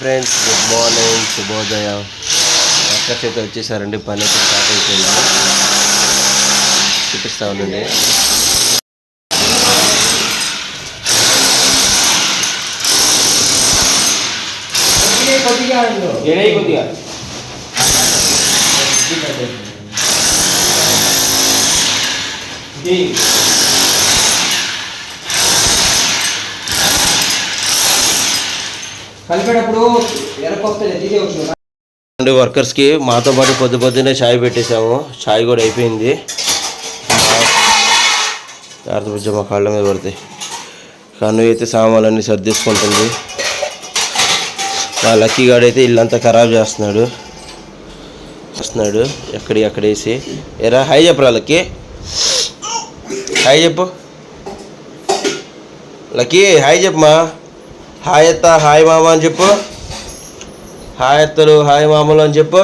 Friends good morning శుభోదయం అక్క చేత వచ్చేసారండి పని అయితే స్టార్ట్ అయిపోయింది. చూపిస్తా ఉండండి. ఏడై కొద్దిగా. కలిపేటప్పుడు తీసేవచ్చు వర్కర్స్కి మాతో పాటు పొద్దు పొద్దున్నే చాయ్ పెట్టేసాము చాయ్ కూడా అయిపోయింది. జాగ్రత్త మా కాళ్ళ మీద పడతాయి కన్ను అయితే సామాన్లన్నీ సర్దేసుకుంటుంది. మా లక్కీ గాడు అయితే ఇల్లంతా ఖరాబ్ చేస్తున్నాడు. వస్తున్నాడు ఎక్కడి అక్కడేసి ఎరా హై చెప్పరా లక్కీ? హాయ్ చెప్పు. లక్కీ హాయ్ చెప్పమా హాయ్ అత్త హాయ్ మామ అని చెప్పు. హాయ్ అత్తలు హాయ్ మామలు అని చెప్పు.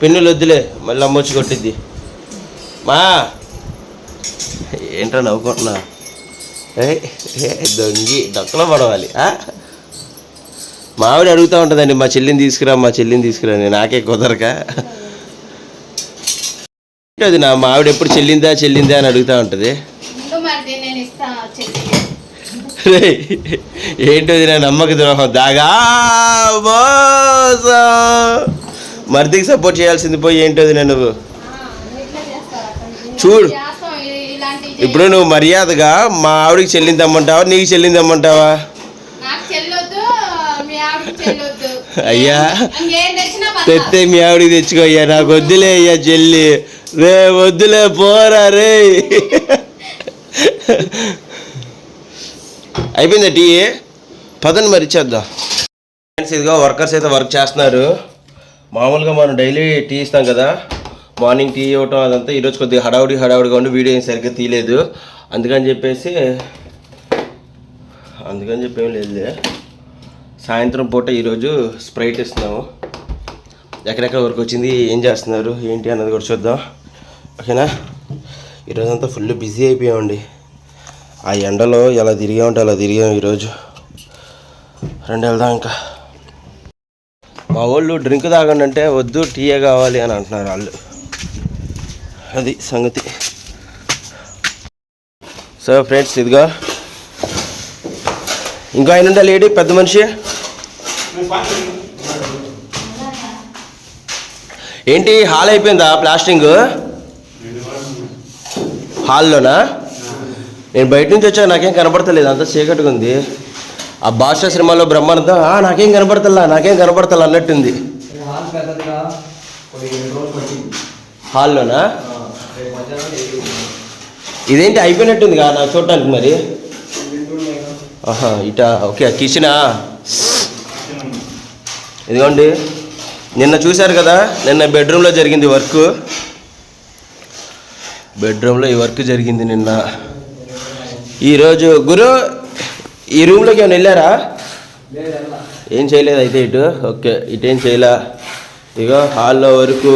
పిన్నులు వద్దులే మళ్ళీ అమ్మొచ్చి కొట్టిద్ది. మా ఏంట్రా నవ్వుకుంటున్నా? ఏ దొంగి డొక్కలో పడవాలి మావిడ అడుగుతూ ఉంటుందండి మా చెల్లిని తీసుకురా మా చెల్లిని తీసుకురా నాకే కుదరక. అది నా మావిడ ఎప్పుడు చెల్లిందా చెల్లిందా అని అడుగుతూ ఉంటుంది. ఏంటది నా నమ్మక ద్రోహం దాగా మర్దికి సపోర్ట్ చేయాల్సింది పోయి ఏంటది నువ్వు? చూడు. ఇప్పుడు నువ్వు మర్యాదగా మా ఆవిడకి చెల్లిందమ్మంటావా నీకు చెల్లిందమ్మంటావా అయ్యా. తెస్తే మీ ఆవిడకి తెచ్చుకో అయ్యా నాకు వద్దులే అయ్యా చెల్లి రే వద్దులే పోరా రే అయిపోయిందా టీ? పదండి మరి ఇచ్చేద్దాం. ఫ్రెండ్స్ వర్కర్స్ అయితే వర్క్ చేస్తున్నారు. మామూలుగా మనం డైలీ టీ ఇస్తాం కదా. మార్నింగ్ టీ ఇవ్వటం అదంతా ఈరోజు కొద్దిగా హడావుడి హడావుడిగా ఉండి వీడియో ఏం సరిగ్గా తీయలేదు. అందుకని చెప్పేసి అందుకని చెప్పి ఏం లేదులే. సాయంత్రం పూట ఈరోజు స్ప్రైట్ ఇస్తున్నాము. ఎక్కడెక్కడ వరకు వచ్చింది ఏం చేస్తున్నారు ఏంటి అన్నది కూడా చూద్దాం. ఓకేనా? ఈరోజంతా ఫుల్ బిజీ అయిపోయామండి. ఆ ఎండలో ఎలా తిరిగామంటే అలా తిరిగాం ఈరోజు. రెండు వెళ్దాం ఇంకా. మా వాళ్ళు డ్రింక్ తాగండి అంటే వద్దు టీయే కావాలి అని అంటున్నారు వాళ్ళు. అది సంగతి. సో ఫ్రెండ్స్ ఇదిగో. ఇంకా ఆయన ఉందా లేడీ పెద్ద మనిషి? ఏంటి హాల్ అయిపోయిందా ప్లాస్టింగ్? హాల్లోనా? నేను బయట నుంచి వచ్చాక నాకేం కనపడతలేదు అంత చీకటిగా ఉంది. ఆ భాష సినిమాలో బ్రహ్మానందం నాకేం కనపడతలా నాకేం కనపడతలా అన్నట్టుంది. హాల్లోనా? ఇదేంటి అయిపోయినట్టుంది కదా నాకు చూడటానికి మరి? ఆహా ఇట ఓకే కిచెనా? ఇదిగోండి. నిన్న చూశారు కదా నిన్న బెడ్రూమ్లో జరిగింది వర్క్. బెడ్రూమ్లో ఈ వర్క్ జరిగింది నిన్న. ఈరోజు గురు ఈ రూమ్లోకి ఏమైనా వెళ్ళారా? ఏం చేయలేదు అయితే ఇటు. ఓకే ఇటేం చేయలే? ఇగో హాల్లో వరకు.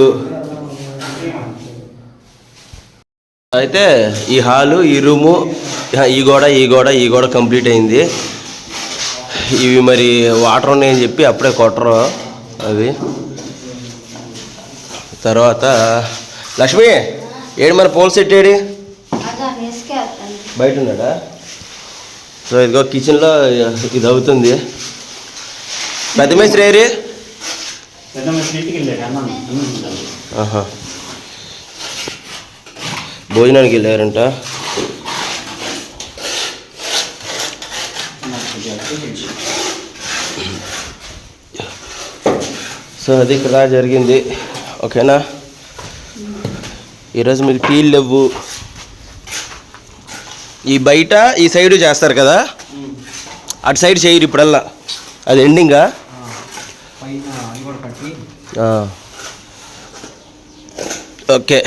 అయితే ఈ హాలు ఈ రూము ఈ గోడ ఈ గోడ ఈ గోడ కంప్లీట్ అయింది. ఇవి మరి వాటర్ ఉన్నాయని చెప్పి అప్పుడే కొట్టరు అవి. తర్వాత లక్ష్మి ఏడు మన పోల్ సెట్ ఏడి? బయట ఉన్నాడా సో ఇదిగో కిచెన్లో ఇది అవుతుంది. పెద్ద మేస్త్రి ఏరి. ఆహా. భోజనానికి వెళ్ళారంట. సో అది ఇక్కడ జరిగింది. ఓకేనా? ఈరోజు మీకు టీలు లేవు. ఈ బయట ఈ సైడ్ చేస్తారు కదా? అటు సైడ్ చేయరు ఇప్పుడల్లా. అది ఎండింగా ఓకే.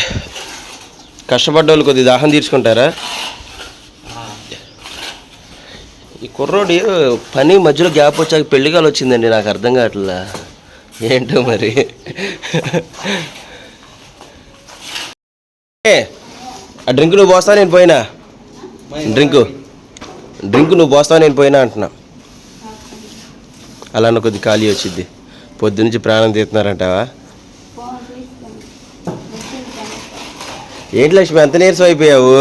కష్టపడ్డ వాళ్ళు కొద్ది దాహం తీర్చుకుంటారా? ఈ కుర్రోడి పని మధ్యలో గ్యాప్ వచ్చాక పెళ్ళిగాలు వచ్చిందండి నాకు అర్థం కావట్లా. ఏంటో మరి? ఏ, ఆ డ్రింక్ నువ్వు పోస్తా నేను పోయినా? డ్రింకు. డ్రింక్ నువ్వు పోస్తావు? నేను పోయినా అంటున్నా. అలా అన్న కొద్ది ఖాళీ వచ్చింది పొద్దునుంచి ప్రాణం తీస్తున్నారంటావా ఏంటి లక్ష్మి ఎంత నీరసం అయిపోయావు?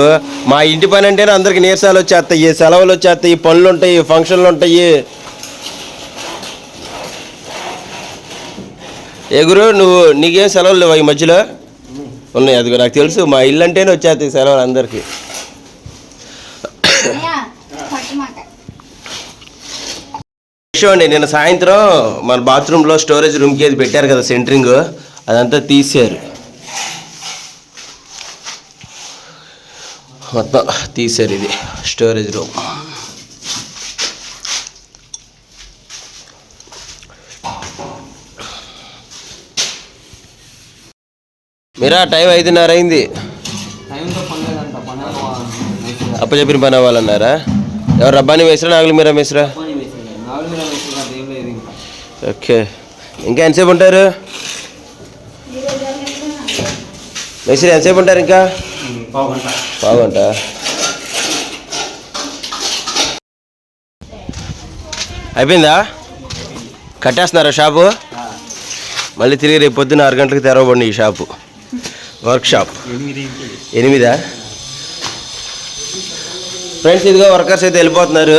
మా ఇంటి పని అంటేనే అందరికి నీరసాలు వచ్చేస్తాయి సెలవులు వచ్చేస్తాయి పనులు ఉంటాయి ఫంక్షన్లు ఉంటాయి. ఎగురు నువ్వు నీకేం సెలవులు లేవు ఈ మధ్యలో? ఉన్నాయి అది నాకు తెలుసు మా ఇల్లు అంటేనే వచ్చేస్తాయి సెలవులు అందరికీ. విషయం అండి నిన్న సాయంత్రం మన బాత్రూంలో స్టోరేజ్ రూమ్కి అది పెట్టారు కదా సెంటరింగ్ అదంతా తీసారు మొత్తం తీసారు ఇది స్టోరేజ్ రూమ్ మీరా టైం ఐదున్నర అయింది. టైంతో పని పని అప్పచెప్పిన పని అవ్వాలన్నారా? ఎవరు రబ్బాని వేసిరా నాగులు మీరా వేసిరా ఓకే. ఇంకా ఎంతసేపు ఉంటారు? మేస్త్రి ఎంతసేపు ఉంటారు ఇంకా? పావుగంట. బాగుంట అయిపోయిందా? కట్టేస్తున్నారా షాపు? మళ్ళీ తిరిగి రేపు పొద్దున్న ఆరు గంటలకు తెరవబడి ఈ షాపు. Work shop. ఎనిమిదా? ఫ్రెండ్స్ ఇదిగో వర్కర్స్ అయితే వెళ్ళిపోతున్నారు.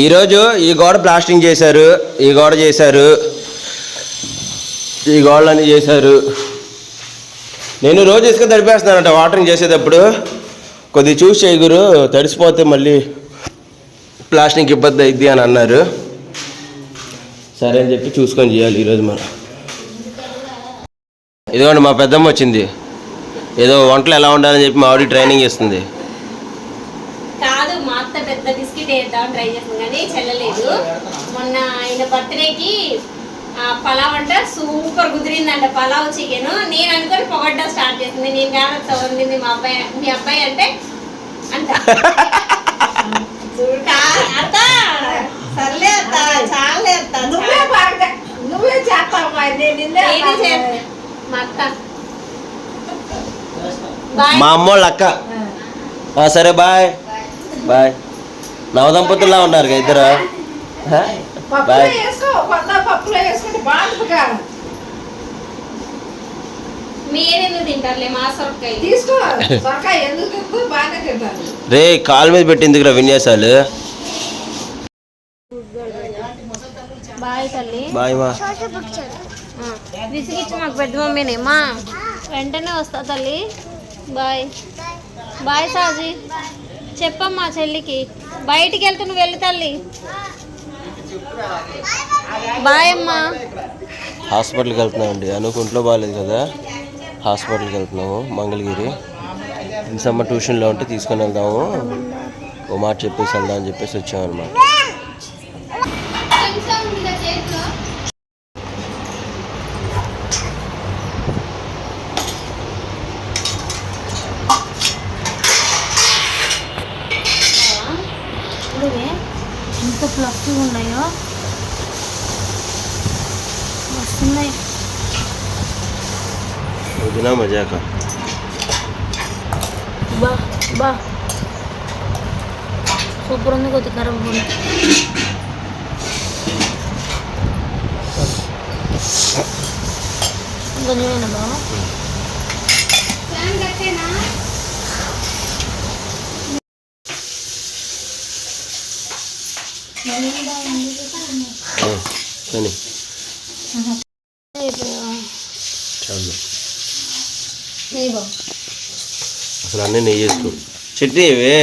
ఈరోజు ఈ గోడ ప్లాస్టింగ్ చేశారు ఈ గోడ చేశారు ఈ గోడలన్నీ చేశారు. నేను రోజు ఇసుక తడిపేస్తున్నానంట వాటరింగ్ చేసేటప్పుడు. కొద్దిగా చూసి చేయగురు తడిసిపోతే మళ్ళీ ప్లాస్టింగ్ ఇబ్బంది అయింది అని అన్నారు. సరే అని చెప్పి చూసుకొని చేయాలి ఈరోజు మనం. ఇదిగోండి మా పెద్దమ్మ వచ్చింది. ఏదో వంటలు ఎలా ఉండాలని చెప్పి మా ఆవిడ ట్రైనింగ్ ఇస్తుంది వేద్దాం ట్రై చేస్తుంది కానీ చెల్లలేదు. మొన్న ఆయన బర్త్డేకి పలావ్ అంట సూపర్ కుదిరిందంట పలావ్ చికెన్ నేను అనుకొని పొగడ్డం స్టార్ట్ చేసింది. నేను కాదు వండింది మా అబ్బాయి మీ అబ్బాయి అంటే అంట. అత్త. సర్లే అత్త చాలే అత్త నువ్వే నువ్వే చేస్తావమ్మా నేను నిన్నే ఏది అన్నాను. చేస్తా మా అత్త. బాయ్ మా అక్క. ఆ, సరే బాయ్. బాయ్. నవదంపతుల్లా ఉన్నారు కదా ఇద్దరు? బాయ్. రే కాలు మీద పెట్టిందికురా విన్యాసాలు? బాయ్ తల్లి. బాయ్ మా. విసిగిచ్చి మాకు పెద్ద మమ్మీనేమా వెంటనే వస్తా తల్లి. బాయ్. బాయ్ సాజీ. చెప్పమ్మా చెల్లికి. బయటికి వెళ్తే నువ్వు వెళ్ళి తల్లి. బాయ్ అమ్మా. హాస్పిటల్కి వెళ్తున్నామండి. అనుకుంట్లో బాగాలేదు కదా. హాస్పిటల్కి వెళ్తున్నాము మంగళగిరి. ఇంసమ్మ ట్యూషన్లో ఉంటే తీసుకొని వెళ్దాము. ఓ మాట చెప్పేసి వెళ్దాం అని చెప్పేసి వచ్చామన్నమాట. ఎంత ప్లస్ ఉన్నాయో. వస్తున్నాయి. వదినా మజాక. బా బా. సూపర్ ఉంది కొద్ది ఖరాబ్ ఉంది కొంచెమేనా బావ కానీ. చాలు. అసలు అన్నీ నెయ్యి వేసుకో. చట్నీ ఇవే.